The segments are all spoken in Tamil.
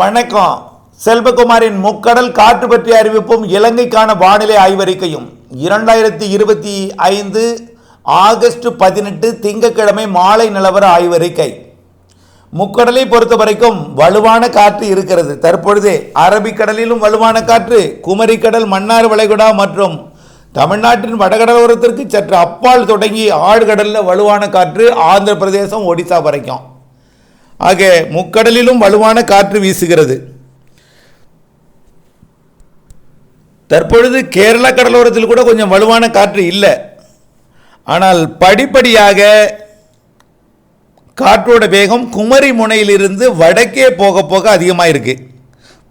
வணக்கம். செல்வகுமாரின் முக்கடல் காற்று பற்றிய அறிவிப்பும் இலங்கைக்கான வானிலை ஆய்வறிக்கையும். இரண்டாயிரத்தி இருபத்தி ஐந்து ஆகஸ்ட் பதினெட்டு திங்கட்கிழமை மாலை நிலவர ஆய்வறிக்கை. முக்கடலை பொறுத்த வரைக்கும் வலுவான காற்று இருக்கிறது. தற்பொழுது அரபிக்கடலிலும் வலுவான காற்று குமரிக்கடல் மன்னார் வளைகுடா மற்றும் தமிழ்நாட்டின் வடகடலோரத்திற்கு சற்று அப்பால் தொடங்கி ஆழ்கடலில் வலுவான காற்று ஆந்திர பிரதேசம் ஒடிசா வரைக்கும். ஆக முக்கடலிலும் வலுவான காற்று வீசுகிறது. தற்பொழுது கேரள கடலோரத்தில் கூட கொஞ்சம் வலுவான காற்று இல்லை. ஆனால் படிப்படியாக காற்றோட வேகம் குமரி முனையிலிருந்து வடக்கே போக போக அதிகமாக இருக்குது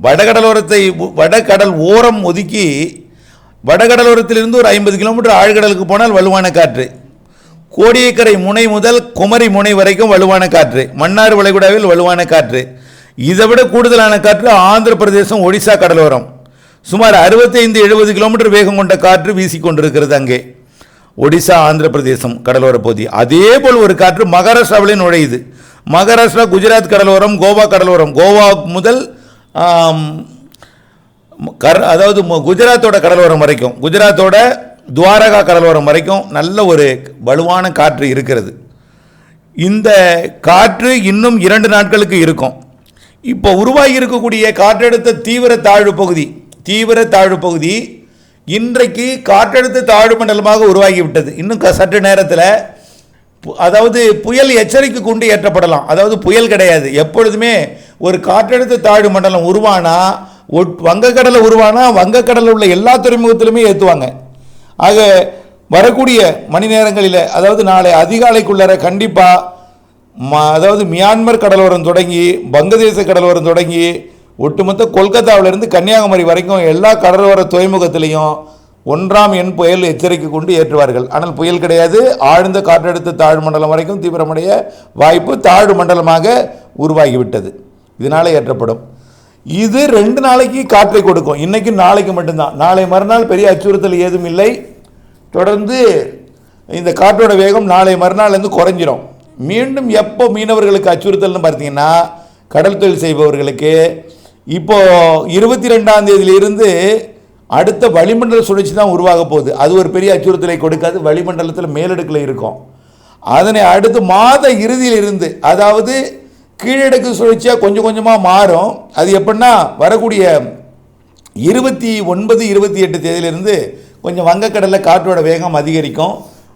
வடகடலோரத்தை வடகடல் ஓரம் ஒதுக்கி வடகடலோரத்திலிருந்து ஒரு ஐம்பது கிலோமீட்டர் ஆழ்கடலுக்கு போனால் வலுவான காற்று. கோடியக்கரை முனை முதல் குமரி முனை வரைக்கும் வலுவான காற்று. மன்னார் வளைகுடாவில் வலுவான காற்று. இதை விட கூடுதலான காற்று ஆந்திர பிரதேசம் ஒடிசா கடலோரம். சுமார் அறுபத்தைந்து எழுபது கிலோமீட்டர் வேகம் கொண்ட காற்று வீசிக்கொண்டிருக்கிறது அங்கே. ஒடிசா ஆந்திர பிரதேசம் கடலோர பகுதி. அதே போல் ஒரு காற்று மகாராஷ்டிராவிலே நுழையுது. மகாராஷ்டிரா குஜராத் கடலோரம் கோவா கடலோரம். கோவா முதல் கர் அதாவது குஜராத்தோட கடலோரம் வரைக்கும். குஜராத்தோட துவாரகா கடலோரம் வரைக்கும் நல்ல ஒரு வலுவான காற்று இருக்கிறது. இந்த காற்று இன்னும் இரண்டு நாட்களுக்கு இருக்கும். இப்போ உருவாகி இருக்கக்கூடிய காற்றழுத்த தீவிர தாழ்வு பகுதி தீவிர தாழ்வு பகுதி இன்றைக்கு காற்றழுத்த தாழ்வு மண்டலமாக உருவாகிவிட்டது இன்னும் க- சற்று நேரத்தில் பு- அதாவது புயல் எச்சரிக்கை கொண்டு ஏற்றப்படலாம். அதாவது புயல் கிடையாது. எப்பொழுதுமே ஒரு காற்றழுத்த தாழ்வு மண்டலம் உருவானா ஒட் வங்கக்கடலை உருவானா வங்கக்கடலில் உள்ள எல்லா துறைமுகத்திலுமே ஏற்றுவாங்க ஆக வரக்கூடிய மணி நேரங்களில் அதாவது நாளை அதிகாலைக்குள்ளர கண்டிப்பாக ம அதாவது மியான்மர் கடலோரம் தொடங்கி வங்கதேச கடலோரம் தொடங்கி ஒட்டுமொத்த கொல்கத்தாவிலிருந்து கன்னியாகுமரி வரைக்கும் எல்லா கடலோர துறைமுகத்திலையும் ஒன்றாம் எண் புயல் எச்சரிக்கை கொண்டு ஏற்றுவார்கள். ஆனால் புயல் கிடையாது. ஆழ்ந்த காற்றழுத்த தாழ் மண்டலம் வரைக்கும் தீவிரமடைய வாய்ப்பு தாழ் மண்டலமாக உருவாகிவிட்டது. இதனால் ஏற்றப்படும். இது ரெண்டு நாளைக்கு காற்றை கொடுக்கும். இன்னைக்கு நாளைக்கு மட்டும்தான். நாளை மறுநாள் பெரிய அச்சுறுத்தல் ஏதும் இல்லை. தொடர்ந்து இந்த காற்றோட வேகம் நாளை மறுநாள்லேருந்து குறைஞ்சிரும். மீண்டும் எப்போ மீனவர்களுக்கு அச்சுறுத்தல்னு பார்த்தீங்கன்னா கடல் தொழில் செய்பவர்களுக்கு இப்போது இருபத்தி ரெண்டாம் தேதியிலிருந்து அடுத்த வளிமண்டல சுழற்சி தான் உருவாக போகுது. அது ஒரு பெரிய அச்சுறுத்தலை கொடுக்காது. வளிமண்டலத்தில் மேலடுக்கில் இருக்கும். அதனை அடுத்து மாத இறுதியில் இருந்து அதாவது கீழடுக்கு சுழற்சியாக கொஞ்சம் கொஞ்சமாக மாறும். அது எப்படின்னா வரக்கூடிய இருபத்தி ஒன்பது இருபத்தி எட்டு தேதியிலிருந்து கொஞ்சம் வங்கக்கடலில் காற்றோட வேகம் அதிகரிக்கும்.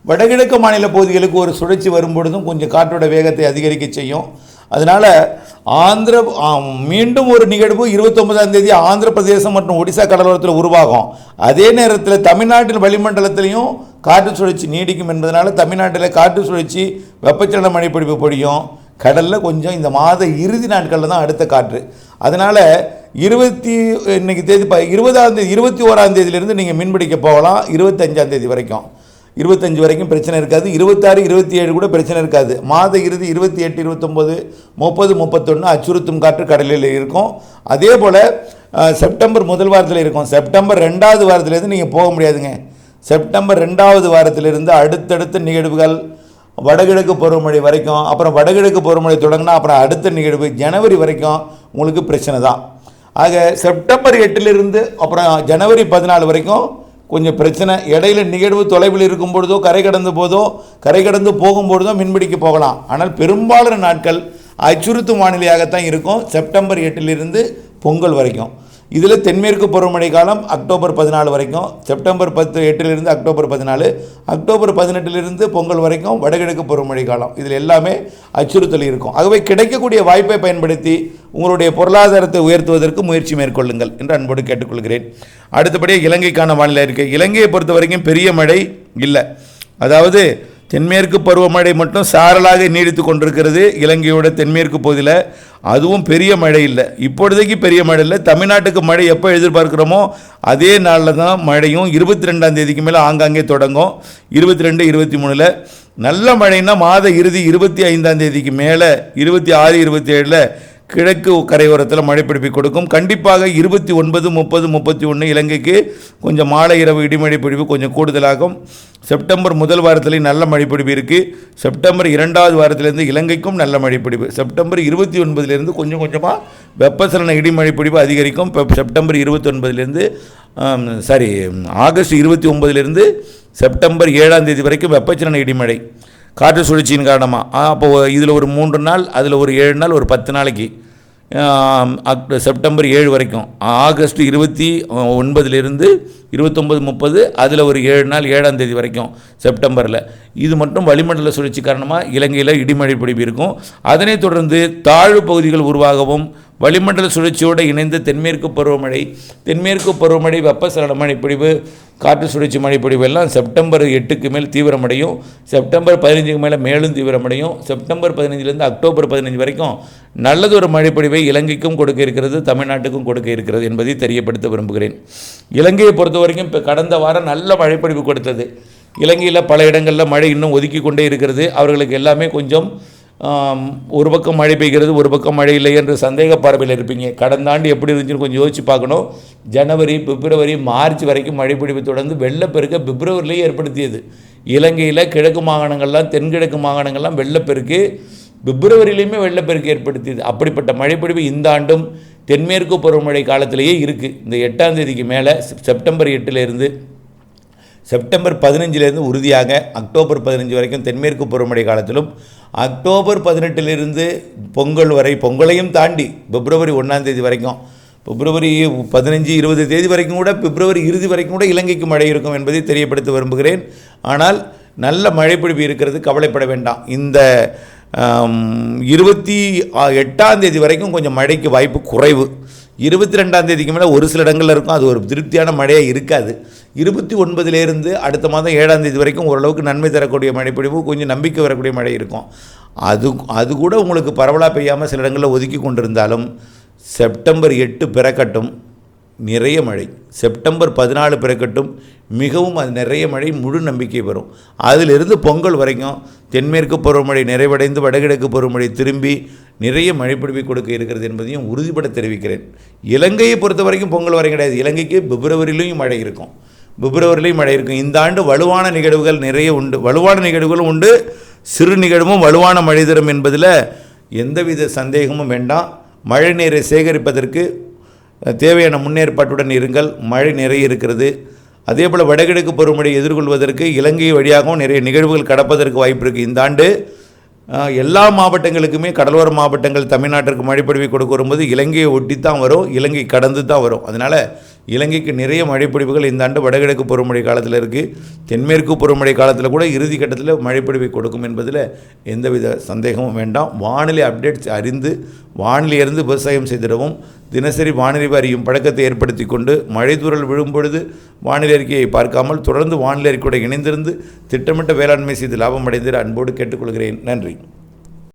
வடகிழக்கு மாநில பகுதிகளுக்கு ஒரு சுழற்சி வரும்பொழுதும் கொஞ்சம் காற்றோட வேகத்தை அதிகரிக்க செய்யும். அதனால் ஆந்திர மீண்டும் ஒரு நிகழ்வு இருபத்தொன்பதாம் தேதி ஆந்திர பிரதேசம் மற்றும் ஒடிசா கடலோரத்தில் உருவாகும். அதே நேரத்தில் தமிழ்நாட்டின் வளிமண்டலத்திலையும் காற்று சுழற்சி நீடிக்கும் என்பதனால் தமிழ்நாட்டில் காற்று சுழற்சி வெப்பச்சலன மழைப்பிடிப்பு பொழியும். கடலில் கொஞ்சம் இந்த மாத இறுதி நாட்களில் தான் அடுத்த காற்று. அதனால் இருபத்தி இன்னைக்கு தேதி ப இருபதாம் தேதி இருபத்தி ஓராம் தேதியிலேருந்து நீங்கள் மீன்பிடிக்க போகலாம் இருபத்தஞ்சாம் தேதி வரைக்கும். இருபத்தஞ்சு வரைக்கும் பிரச்சனை இருக்காது. இருபத்தாறு இருபத்தி ஏழு கூட பிரச்சனை இருக்காது. மாத இறுதி இருபத்தி எட்டு இருபத்தொம்போது முப்பது முப்பத்தொன்று அச்சுறுத்தும் காற்று கடலில் இருக்கும். அதே போல் செப்டம்பர் முதல் வாரத்தில் இருக்கும். செப்டம்பர் ரெண்டாவது வாரத்திலேருந்து நீங்கள் போக முடியாதுங்க. செப்டம்பர் ரெண்டாவது வாரத்திலிருந்து அடுத்தடுத்த நிகழ்வுகள் வடகிழக்கு பருவமழை வரைக்கும் அப்புறம் வடகிழக்கு பருவமழை தொடங்கினா அப்புறம் அடுத்த நிகழ்வு ஜனவரி வரைக்கும் உங்களுக்கு பிரச்சனை தான். ஆக செப்டம்பர் எட்டிலிருந்து அப்புறம் ஜனவரி பதினாலு வரைக்கும் கொஞ்சம் பிரச்சனை. இடையில நிகழ்வு தொலைவில் இருக்கும் பொழுதோ கரை கடந்து போதோ கரை கடந்து போகும்பொழுதோ மீன்பிடிக்க போகலாம். ஆனால் பெரும்பாலான நாட்கள் அச்சுறுத்தும் வானிலையாகத்தான் இருக்கும். செப்டம்பர் எட்டிலிருந்து பொங்கல் வரைக்கும். இதில் தென்மேற்கு பருவமழை காலம் அக்டோபர் பதினாலு வரைக்கும் செப்டம்பர் பத்து எட்டிலிருந்து அக்டோபர் பதினாலு அக்டோபர் பதினெட்டிலிருந்து பொங்கல் வரைக்கும் வடகிழக்கு பருவமழை காலம். இதில் எல்லாமே அச்சுறுத்தல் இருக்கும். ஆகவே கிடைக்கக்கூடிய வாய்ப்பை பயன்படுத்தி உங்களுடைய பொருளாதாரத்தை உயர்த்துவதற்கு முயற்சி மேற்கொள்ளுங்கள் என்று அன்போடு கேட்டுக்கொள்கிறேன். அடுத்தபடியாக இலங்கைக்கான வானிலை இருக்குது இலங்கையை பொறுத்த வரைக்கும் பெரிய மழை இல்லை. அதாவது தென்மேற்கு பருவமழை மட்டும் சாரலாக நீடித்து கொண்டிருக்கிறது. இலங்கையோட தென்மேற்கு பகுதியில் அதுவும் பெரிய மழை இல்லை. இப்பொழுதைக்கு பெரிய மழை இல்லை. தமிழ்நாட்டுக்கு மழை எப்போ எதிர்பார்க்குறோமோ அதே நாளில் தான் மழையும். இருபத்தி ரெண்டாம் தேதிக்கு மேலே ஆங்காங்கே தொடங்கும். இருபத்தி ரெண்டு இருபத்தி மூணில் நல்ல மழைன்னா மாத இறுதி இருபத்தி ஐந்தாம் தேதிக்கு மேலே இருபத்தி ஆறு இருபத்தி ஏழில் கிழக்கு கரையோரத்தில் மழை பிடிப்பை கொடுக்கும். கண்டிப்பாக இருபத்தி ஒன்பது முப்பது முப்பத்தி ஒன்று இலங்கைக்கு கொஞ்சம் மாலை இரவு இடிமழை பிடிப்பு கொஞ்சம் கூடுதலாகும். செப்டம்பர் முதல் வாரத்திலேயும் நல்ல மழை பிடிப்பு இருக்குது செப்டம்பர் இரண்டாவது வாரத்திலேருந்து இலங்கைக்கும் நல்ல மழை பிடிப்பு. செப்டம்பர் இருபத்தி ஒன்பதுலேருந்து கொஞ்சம் கொஞ்சமாக வெப்பசலன இடிமழை பிடிப்பு அதிகரிக்கும். செப்டம்பர் இருபத்தி ஒன்பதுலேருந்து சாரி ஆகஸ்ட் இருபத்தி ஒன்பதுலேருந்து செப்டம்பர் ஏழாம் தேதி வரைக்கும் வெப்பச்சலன இடிமழை. காற்று சுழற்சியின் காரணமாக அப்போ இதில் ஒரு மூன்று நாள் அதில் ஒரு ஏழு நாள் ஒரு பத்து நாளைக்கு. அக்டோ செப்டம்பர் ஏழு வரைக்கும். ஆகஸ்ட் இருபத்தி ஒன்பதுலேருந்து இருபத்தொம்பது முப்பது அதில் ஒரு ஏழு நாள் ஏழாம் தேதி வரைக்கும் செப்டம்பரில். இது மட்டும் வளிமண்டல சுழற்சி காரணமாக இலங்கையில் இடிமழை பிடிப்பு இருக்கும். அதனைத் தொடர்ந்து தாழ்வு பகுதிகள் உருவாகவும் வளிமண்டல சுழற்சியோடு இணைந்து தென்மேற்கு பருவமழை தென்மேற்கு பருவமழை வெப்பசலன மழைப்பொழிவு காற்று சுழற்சி மழைப்பொழிவு எல்லாம் செப்டம்பர் எட்டுக்கு மேல் தீவிரமடையும். செப்டம்பர் பதினஞ்சுக்கு மேலே மேலும் தீவிரமடையும். செப்டம்பர் பதினஞ்சுலேருந்து அக்டோபர் பதினஞ்சு வரைக்கும் நல்லதொரு மழைப்பொழிவை இலங்கைக்கும் கொடுக்க இருக்கிறது தமிழ்நாட்டுக்கும் கொடுக்க இருக்கிறது என்பதை தெரியப்படுத்த விரும்புகிறேன். இலங்கையை பொறுத்த வரைக்கும் இப்போ கடந்த வாரம் நல்ல மழைப்பொழிவு கொடுத்தது. இலங்கையில் பல இடங்களில் மழை இன்னும் ஒதுக்கி கொண்டே இருக்கிறது. அவர்களுக்கு எல்லாமே கொஞ்சம் ஒரு பக்கம் மழை பெய்கிறது ஒரு பக்கம் மழை இல்லை என்று சந்தேக பார்வையில் இருப்பீங்க. கடந்த ஆண்டு எப்படி இருந்துச்சுன்னு கொஞ்சம் யோசிச்சு பார்க்கணும். ஜனவரி பிப்ரவரி மார்ச் வரைக்கும் மழை பிடிப்பு தொடர்ந்து வெள்ளப்பெருக்க பிப்ரவரிலேயே ஏற்படுத்தியது. இலங்கையில் கிழக்கு மாகாணங்கள்லாம் தென்கிழக்கு மாகாணங்கள்லாம் வெள்ளப்பெருக்கு பிப்ரவரியிலையுமே வெள்ளப்பெருக்கு ஏற்படுத்தியது. அப்படிப்பட்ட மழைப்பொழிவு இந்த ஆண்டும் தென்மேற்கு பருவமழை காலத்திலேயே இருக்குது இந்த எட்டாம் தேதிக்கு மேலே செப்டம்பர் எட்டுலேருந்து செப்டம்பர் பதினஞ்சிலேருந்து உறுதியாக அக்டோபர் பதினஞ்சு வரைக்கும் தென்மேற்கு பருவமழை காலத்திலும் அக்டோபர் பதினெட்டிலிருந்து பொங்கல் வரை பொங்கலையும் தாண்டி பிப்ரவரி ஒன்றாம் தேதி வரைக்கும் பிப்ரவரி பதினஞ்சு இருபது தேதி வரைக்கும் கூட பிப்ரவரி இறுதி வரைக்கும் கூட இலங்கைக்கு மழை இருக்கும் என்பதை தெரியப்படுத்த விரும்புகிறேன். ஆனால் நல்ல மழைப்பிடிப்பு இருக்கிறது கவலைப்பட வேண்டாம். இந்த இருபத்தி எட்டாம் தேதி வரைக்கும் கொஞ்சம் மழைக்கு வாய்ப்பு குறைவு. இருபத்தி ரெண்டாம் தேதிக்கு மேலே ஒரு சில இடங்களில் இருக்கும் அது ஒரு திருப்தியான மழையாக இருக்காது. இருபத்தி ஒன்பதுலேருந்து அடுத்த மாதம் ஏழாம் தேதி வரைக்கும் ஓரளவுக்கு நன்மை தரக்கூடிய மழைப்பொழிவு கொஞ்சம் நம்பிக்கை வரக்கூடிய மழை இருக்கும். அது அது கூட உங்களுக்கு பரவலாக பெய்யாமல் சில இடங்களில் ஒதுக்கி கொண்டிருந்தாலும் செப்டம்பர் எட்டு பிறக்கட்டும் நிறைய மழை. செப்டம்பர் பதினாலு பிறக்கட்டும் மிகவும் அது நிறைய மழை முழு நம்பிக்கை வரும். அதிலிருந்து பொங்கல் வரைக்கும் தென்மேற்கு பருவமழை நிறைவடைந்து வடகிழக்கு பருவமழை திரும்பி நிறைய மழைப்பிடிவை கொடுக்க இருக்கிறது என்பதையும் உறுதிப்பட தெரிவிக்கிறேன். இலங்கையை பொறுத்த வரைக்கும் பொங்கல் வரை கிடையாது. இலங்கைக்கு பிப்ரவரியிலையும் மழை இருக்கும். பிப்ரவரிலையும் மழை இருக்கும் இந்த ஆண்டு வலுவான நிகழ்வுகள் நிறைய உண்டு. வலுவான நிகழ்வுகளும் உண்டு. சிறு நிகழ்வும் வலுவான மழை தரும் என்பதில் எந்தவித சந்தேகமும் வேண்டாம். மழை நீரை சேகரிப்பதற்கு தேவையான முன்னேற்பாட்டுடன் இருங்கள். மழை நிறைய இருக்கிறது. அதே போல் வடகிழக்கு பருவமழை எதிர்கொள்வதற்கு இலங்கை வழியாகவும் நிறைய நிகழ்வுகள் கடப்பதற்கு வாய்ப்பு இருக்குது இந்த ஆண்டு எல்லா மாவட்டங்களுக்குமே கடலோர மாவட்டங்கள் தமிழ்நாட்டிற்கு மழைப்பொழிவை கொடுக்க வரும்போது இலங்கையை ஒட்டி தான் வரும். இலங்கை கடந்து தான் வரும். அதனால் இலங்கைக்கு நிறைய மழைப்பிடிப்புகள் இந்த ஆண்டு வடகிழக்கு பருவமழை காலத்தில் இருக்குது தென்மேற்கு பருவமழை காலத்தில் கூட இறுதி கட்டத்தில் மழைப்பிடிப்பை கொடுக்கும் என்பதில் எந்தவித சந்தேகமும் வேண்டாம். வானிலை அப்டேட்ஸ் அறிந்து வானிலையிலிருந்து விவசாயம் செய்திடவும். தினசரி வானிலை அறியும் பழக்கத்தை ஏற்படுத்தி கொண்டு மழை விழும்பொழுது வானிலை அறிக்கையை பார்க்காமல் தொடர்ந்து வானிலை அறிக்கையோடு இணைந்திருந்து திட்டமிட்ட வேளாண்மை செய்து லாபம் அடைந்திட அன்போடு கேட்டுக்கொள்கிறேன். நன்றி.